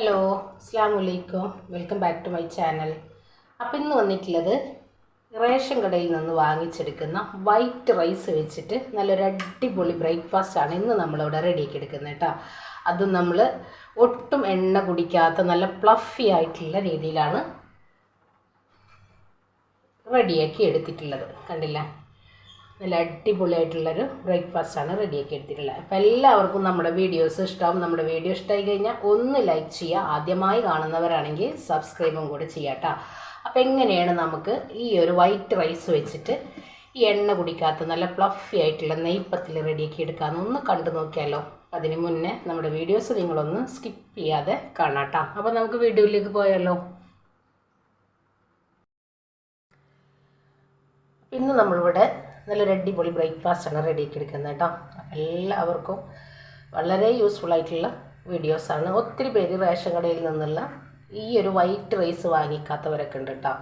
Hello അസ്സാം വലൈക്കും welcome back to my channel. അപ്പം ഇന്ന് വന്നിട്ടുള്ളത് റേഷൻ കടയിൽ നിന്ന് വാങ്ങിച്ചെടുക്കുന്ന വൈറ്റ് റൈസ് വെച്ചിട്ട് നല്ലൊരു അടിപൊളി ബ്രേക്ക്ഫാസ്റ്റ് ആണ് ഇന്ന് നമ്മളിവിടെ റെഡിയാക്കി എടുക്കുന്നത് കേട്ടോ. അതും നമ്മൾ ഒട്ടും എണ്ണ കുടിക്കാത്ത നല്ല പ്ലഫി ആയിട്ടുള്ള രീതിയിലാണ് റെഡിയാക്കി എടുത്തിട്ടുള്ളത്. കണ്ടില്ലേ? നല്ല അടിപൊളിയായിട്ടുള്ളൊരു ബ്രേക്ക്ഫാസ്റ്റാണ് റെഡിയാക്കി എടുത്തിട്ടുള്ളത്. അപ്പോൾ എല്ലാവർക്കും നമ്മുടെ വീഡിയോസ് ഇഷ്ടമാവും നമ്മുടെ വീഡിയോ ഇഷ്ടമായി കഴിഞ്ഞാൽ ഒന്ന് ലൈക്ക് ചെയ്യുക. ആദ്യമായി കാണുന്നവരാണെങ്കിൽ സബ്സ്ക്രൈബും കൂടെ ചെയ്യാട്ടോ അപ്പോൾ എങ്ങനെയാണ് നമുക്ക് ഈ ഒരു വൈറ്റ് റൈസ് വെച്ചിട്ട് ഈ എണ്ണ കുടിക്കാത്ത നല്ല പ്ലഫി ആയിട്ടുള്ള നെയ്പ്പത്തിൽ റെഡിയാക്കി എടുക്കാമെന്ന് ഒന്ന് കണ്ടു നോക്കിയാലോ. അതിന് മുന്നേ നമ്മുടെ വീഡിയോസ് നിങ്ങളൊന്ന് സ്കിപ്പ് ചെയ്യാതെ കാണാട്ടോ അപ്പോൾ നമുക്ക് വീഡിയോയിലേക്ക് പോയാലോ. ഇന്ന് നമ്മളിവിടെ നല്ലൊരു അടിപൊളി ബ്രേക്ക്ഫാസ്റ്റാണ് റെഡിയാക്കി എടുക്കുന്നത് കേട്ടോ. എല്ലാവർക്കും വളരെ യൂസ്ഫുൾ ആയിട്ടുള്ള വീഡിയോസാണ് ഒത്തിരി പേര് റേഷൻ കടയിൽ നിന്നുള്ള ഈ ഒരു വൈറ്റ് റൈസ് വാങ്ങിക്കാത്തവരൊക്കെ ഉണ്ട് കേട്ടോ.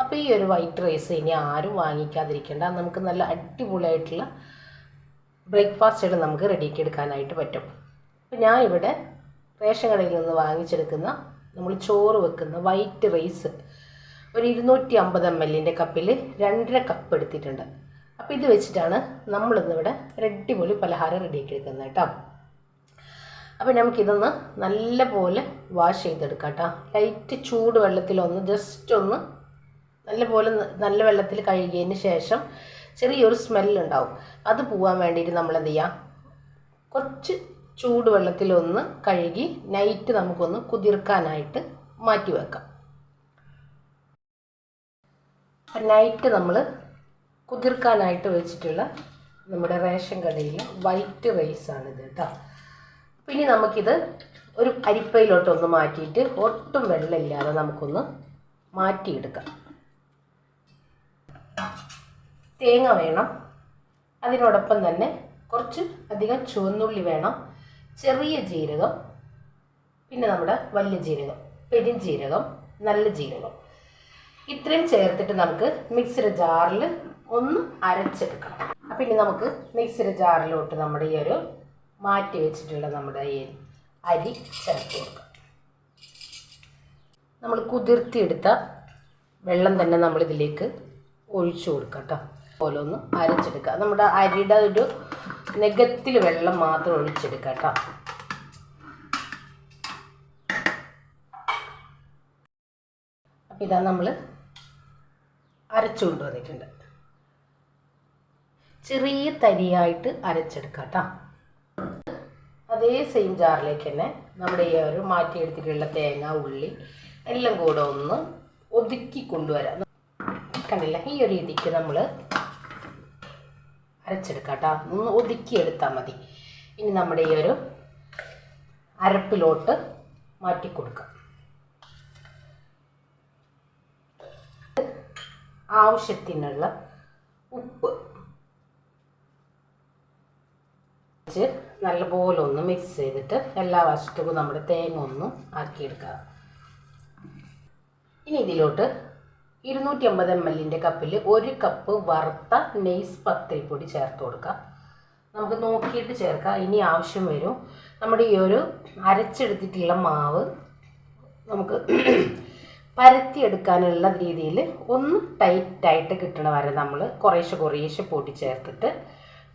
അപ്പോൾ ഈ ഒരു വൈറ്റ് റൈസ് ഇനി ആരും വാങ്ങിക്കാതിരിക്കേണ്ട. നമുക്ക് നല്ല അടിപൊളിയായിട്ടുള്ള ബ്രേക്ക്ഫാസ്റ്റുകൾ നമുക്ക് റെഡിയാക്കി എടുക്കാനായിട്ട് പറ്റും. അപ്പോൾ ഞാനിവിടെ റേഷൻ കടയിൽ നിന്ന് വാങ്ങിച്ചെടുക്കുന്ന നമ്മൾ ചോറ് വെക്കുന്ന വൈറ്റ് റൈസ് ഒരു ഇരുന്നൂറ്റി അമ്പത് എം എല്ലിന്റെ കപ്പിൽ രണ്ടര കപ്പ് എടുത്തിട്ടുണ്ട്. അപ്പോൾ ഇത് വെച്ചിട്ടാണ് നമ്മളിന്നിവിടെ അടിപൊളി പലഹാരം റെഡിയാക്കി എടുക്കുന്നത് കേട്ടോ. അപ്പോൾ നമുക്കിതൊന്ന് നല്ല പോലെ വാഷ് ചെയ്തെടുക്കാം കേട്ടോ. ലൈറ്റ് ചൂട് വെള്ളത്തിലൊന്ന് ജസ്റ്റ് ഒന്ന് നല്ല പോലെ നല്ല വെള്ളത്തിൽ കഴുകിയതിന് ശേഷം ചെറിയൊരു സ്മെല്ലുണ്ടാവും അത് പോകാൻ വേണ്ടിയിട്ട് നമ്മൾ എന്ത് ചെയ്യാം? കുറച്ച് ചൂട് വെള്ളത്തിലൊന്ന് കഴുകി നൈറ്റ് നമുക്കൊന്ന് കുതിർക്കാനായിട്ട് മാറ്റി വെക്കാം. നൈറ്റ് നമ്മൾ കുതിർക്കാനായിട്ട് വെച്ചിട്ടുള്ള നമ്മുടെ റേഷൻ കടയിലെ വൈറ്റ് റൈസാണിത് കേട്ടോ. പിന്നെ നമുക്കിത് ഒരു അരിപ്പയിലോട്ടൊന്ന് മാറ്റിയിട്ട് ഒട്ടും വെള്ളമില്ലാതെ നമുക്കൊന്ന് മാറ്റിയെടുക്കാം. തേങ്ങ വേണം. അതിനോടൊപ്പം തന്നെ കുറച്ച് അധികം ചുവന്നുള്ളി വേണം. ചെറിയ ജീരകം പിന്നെ നമ്മുടെ വലിയ ജീരകം പെരുംജീരകം നല്ല ജീരകം. ഇത്രയും ചേർത്തിട്ട് നമുക്ക് മിക്സിയുടെ ജാറിൽ ഒന്ന് അരച്ചെടുക്കണം. അപ്പം ഇനി നമുക്ക് മിക്സിയുടെ ജാറിലോട്ട് നമ്മുടെ ഈ ഒരു മാറ്റി വെച്ചിട്ടുള്ള നമ്മുടെ ഈ അരി ചേർത്ത് കൊടുക്കാം. നമ്മൾ കുതിർത്തിയെടുത്ത വെള്ളം തന്നെ നമ്മൾ ഇതിലേക്ക് ഒഴിച്ചു കൊടുക്കാം കേട്ടോ. പോലെ ഒന്ന് അരച്ചെടുക്കുക നമ്മുടെ അരിയുടെ ഒരു നെഗത്തിൽ വെള്ളം മാത്രം ഒഴിച്ചെടുക്കുക കേട്ടോ. അപ്പം ഇതാ നമ്മൾ അരച്ചു കൊണ്ടുവന്നിട്ടുണ്ട്. ചെറിയ തരിയായിട്ട് അരച്ചെടുക്കാം കേട്ടോ അതേ സെയിം ജാറിലേക്ക് തന്നെ നമ്മുടെ ഈ ഒരു മാറ്റിയെടുത്തിട്ടുള്ള തേങ്ങ ഉള്ളി എല്ലാം കൂടെ ഒന്ന് ഒതുക്കി കൊണ്ടുവരാം. കണ്ടില്ല? ഈ ഒരു രീതിക്ക് നമ്മൾ അരച്ചെടുക്കാം കേട്ടോ ഒന്ന് ഒതുക്കി എടുത്താൽ മതി. ഇനി നമ്മുടെ ഈ ഒരു അരപ്പിലോട്ട് മാറ്റി കൊടുക്കാം. ആവശ്യത്തിനുള്ള ഉപ്പ് വെച്ച് നല്ലപോലെ ഒന്ന് മിക്സ് ചെയ്തിട്ട് എല്ലാ വശത്തും നമ്മുടെ തേങ്ങ ഒന്ന് ആക്കിയെടുക്കുക ഇനി ഇതിലോട്ട് ഇരുന്നൂറ്റി അമ്പത് എം എല്ലിന്റെ കപ്പിൽ ഒരു കപ്പ് വറുത്ത നെയ്സ് പത്തിരിപ്പൊടി ചേർത്ത് കൊടുക്കാം. നമുക്ക് നോക്കിയിട്ട് ചേർക്കാം. ഇനി ആവശ്യം വരും. നമ്മുടെ ഈ ഒരു അരച്ചെടുത്തിട്ടുള്ള മാവ് നമുക്ക് പരത്തിയെടുക്കാനുള്ള രീതിയിൽ ഒന്ന് ടൈറ്റായിട്ട് കിട്ടണ വരെ നമ്മൾ കുറേശ്ശെ കുറേശ്ശെ പൊടി ചേർത്തിട്ട്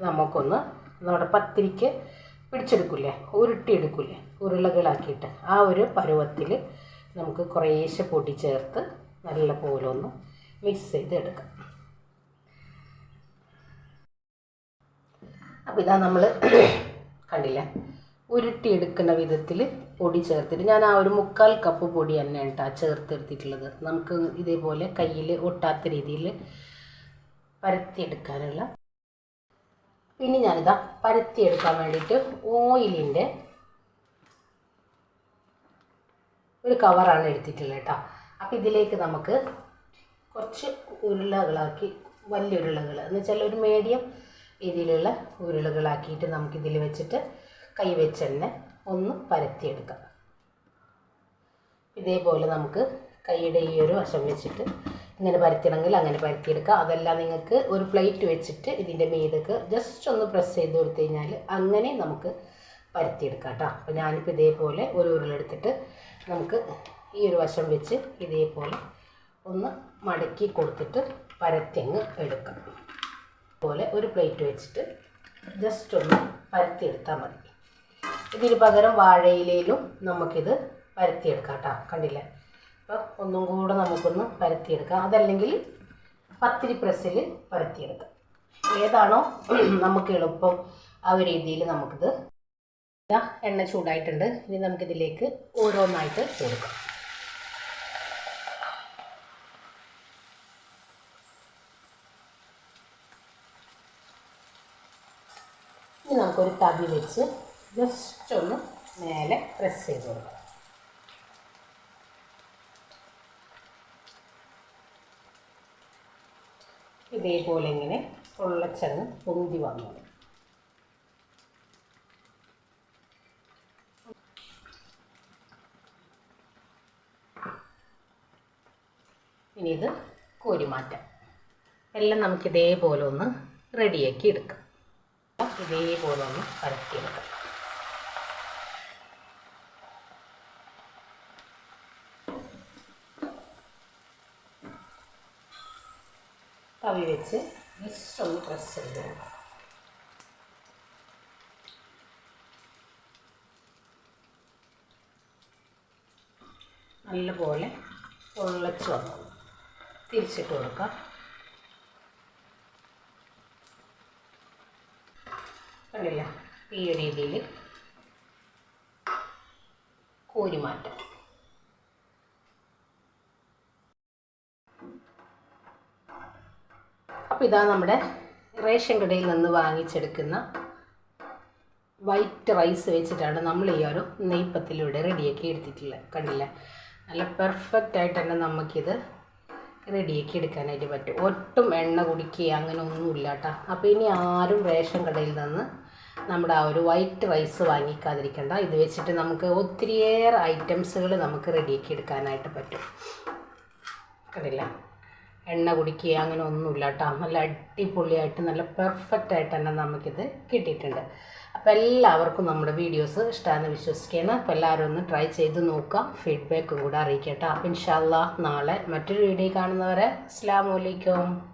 നമുക്കൊന്ന് നമ്മുടെ പത്തിരിക്ക് പിടിച്ചെടുക്കില്ലേ? ഉരുട്ടിയെടുക്കില്ലേ? ഉരുളകളാക്കിയിട്ട് ആ ഒരു പരുവത്തിൽ നമുക്ക് കുറേശ്ശെ പൊടി ചേർത്ത് നല്ല പോലെ ഒന്ന് മിക്സ് ചെയ്ത് എടുക്കാം അപ്പോൾ ഇതാ നമ്മൾ കണ്ടില്ലേ? ഉരുട്ടിയെടുക്കുന്ന വിധത്തിൽ പൊടി ചേർത്തിട്ട് ഞാൻ ആ ഒരു മുക്കാൽ കപ്പ് പൊടി തന്നെ കേട്ടോ ചേർത്തെടുത്തിട്ടുള്ളത്. നമുക്ക് ഇതേപോലെ കയ്യിൽ ഒട്ടാത്ത രീതിയിൽ പരത്തിയെടുക്കാനുള്ള പിന്നെ ഞാനിതാ പരത്തിയെടുക്കാൻ വേണ്ടിയിട്ട് ഓയിലിന്റെ ഒരു കവറാണ് എടുത്തിട്ടുള്ളത് കേട്ടോ. അപ്പോൾ ഇതിലേക്ക് നമുക്ക് കുറച്ച് ഉരുളകളാക്കി വലിയ ഉരുളകൾ. എന്ന് വെച്ചാൽ ഒരു മീഡിയം രീതിയിലുള്ള ഉരുളകളാക്കിയിട്ട് നമുക്കിതിൽ വെച്ചിട്ട് കൈ വെച്ച് തന്നെ ഒന്ന് പരത്തിയെടുക്കാം. ഇതേപോലെ നമുക്ക് കൈയുടെ ഈ ഒരു വശം വെച്ചിട്ട് ഇങ്ങനെ പരത്തിയണമെങ്കിൽ അങ്ങനെ പരത്തിയെടുക്കുക. അതെല്ലാം നിങ്ങൾക്ക് ഒരു പ്ലേറ്റ് വെച്ചിട്ട് ഇതിന്റെ മീതക്ക് ജസ്റ്റ് ഒന്ന് പ്രസ് ചെയ്ത് കൊടുത്തു കഴിഞ്ഞാൽ അങ്ങനെ നമുക്ക് പരത്തിയെടുക്കാം കേട്ടോ. അപ്പോൾ ഞാനിപ്പോൾ ഇതേപോലെ ഒരു ഉരുളെടുത്തിട്ട് നമുക്ക് ഈ ഒരു വശം വെച്ച് ഇതേപോലെ ഒന്ന് മടക്കി കൊടുത്തിട്ട് പരത്തിങ്ങ് എടുക്കാം. അതുപോലെ ഒരു പ്ലേറ്റ് വെച്ചിട്ട് ജസ്റ്റ് ഒന്ന് പരത്തിയെടുത്താൽ മതി. ഇതിന് പകരം വാഴയിലയിലും നമുക്കിത് പരത്തിയെടുക്കാം കേട്ടോ. കണ്ടില്ലേ? അപ്പോൾ ഒന്നും കൂടെ നമുക്കൊന്ന് പരത്തിയെടുക്കാം. അതല്ലെങ്കിൽ പത്തിരി പ്രസ്സിൽ പരത്തിയെടുക്കാം. ഏതാണോ നമുക്ക് എളുപ്പം ആ ഒരു രീതിയിൽ നമുക്കിത് എണ്ണ ചൂടായിട്ടുണ്ട്. ഇനി നമുക്കിതിലേക്ക് ഓരോന്നായിട്ട് കൊടുക്കാം. ഇനി നമുക്കൊരു തവി വെച്ച് ജസ്റ്റ് ഒന്ന് മേലെ പ്രസ് ചെയ്ത് കൊടുക്കാം. ഇതേപോലെ ഇങ്ങനെ പൊള്ളച്ചങ്ങ് പൊന്തി വന്നു. ഇനി ഇത് കോരി മാറ്റാം എല്ലാം നമുക്ക് ഇതേപോലെ ഒന്ന് റെഡിയാക്കി എടുക്കാം. ഇതേപോലെ ഒന്ന് പരത്തിയെടുക്കാം തവി വെച്ച് ജസ്റ്റ് ഒന്ന് പ്രസ് ചെയ്ത് നല്ലപോലെ പൊള്ളച്ച് വന്നു. തിരിച്ചിട്ട് കൊടുക്കാം. കണ്ടില്ല ഈ രീതിയിൽ കോരി മാറ്റാം അപ്പോൾ ഇതാ നമ്മുടെ റേഷൻ കടയിൽ നിന്ന് വാങ്ങിച്ചെടുക്കുന്ന വൈറ്റ് റൈസ് വെച്ചിട്ടാണ് നമ്മൾ ഈ ഒരു നെയ്പ്പത്തിലൂടെ റെഡിയാക്കി എടുത്തിട്ടുള്ളത് കണ്ടില്ലേ? നല്ല പെർഫെക്റ്റ് ആയിട്ട് തന്നെ നമുക്കിത് റെഡിയാക്കി എടുക്കാനായിട്ട് പറ്റും. ഒട്ടും എണ്ണ കുടിക്കുക അങ്ങനെ ഒന്നുമില്ല കേട്ടോ. അപ്പോൾ ഇനി ആരും റേഷൻ കടയിൽ നിന്ന് നമ്മുടെ ആ ഒരു വൈറ്റ് റൈസ് വാങ്ങിക്കാതിരിക്കണ്ട. ഇത് വെച്ചിട്ട് നമുക്ക് ഒത്തിരിയേറെ ഐറ്റംസുകൾ നമുക്ക് റെഡിയാക്കി എടുക്കാനായിട്ട് പറ്റും. കണ്ടില്ല? എണ്ണ കുടിക്കുക അങ്ങനെ ഒന്നുമില്ല കേട്ടോ. നല്ല അടിപൊളിയായിട്ട് നല്ല പെർഫെക്റ്റ് ആയിട്ട് തന്നെ നമുക്കിത് കിട്ടിയിട്ടുണ്ട്. അപ്പോൾ എല്ലാവർക്കും നമ്മുടെ വീഡിയോസ് ഇഷ്ടമാണെന്ന് വിശ്വസിക്കുകയാണ്. അപ്പോൾ എല്ലാവരും ഒന്ന് ട്രൈ ചെയ്ത് നോക്കാം ഫീഡ്ബാക്കും കൂടെ അറിയിക്കട്ടോ അപ്പം ഇൻഷാല്ല നാളെ മറ്റൊരു വീഡിയോ കാണുന്നവരെ അസ്ലാമലൈക്കും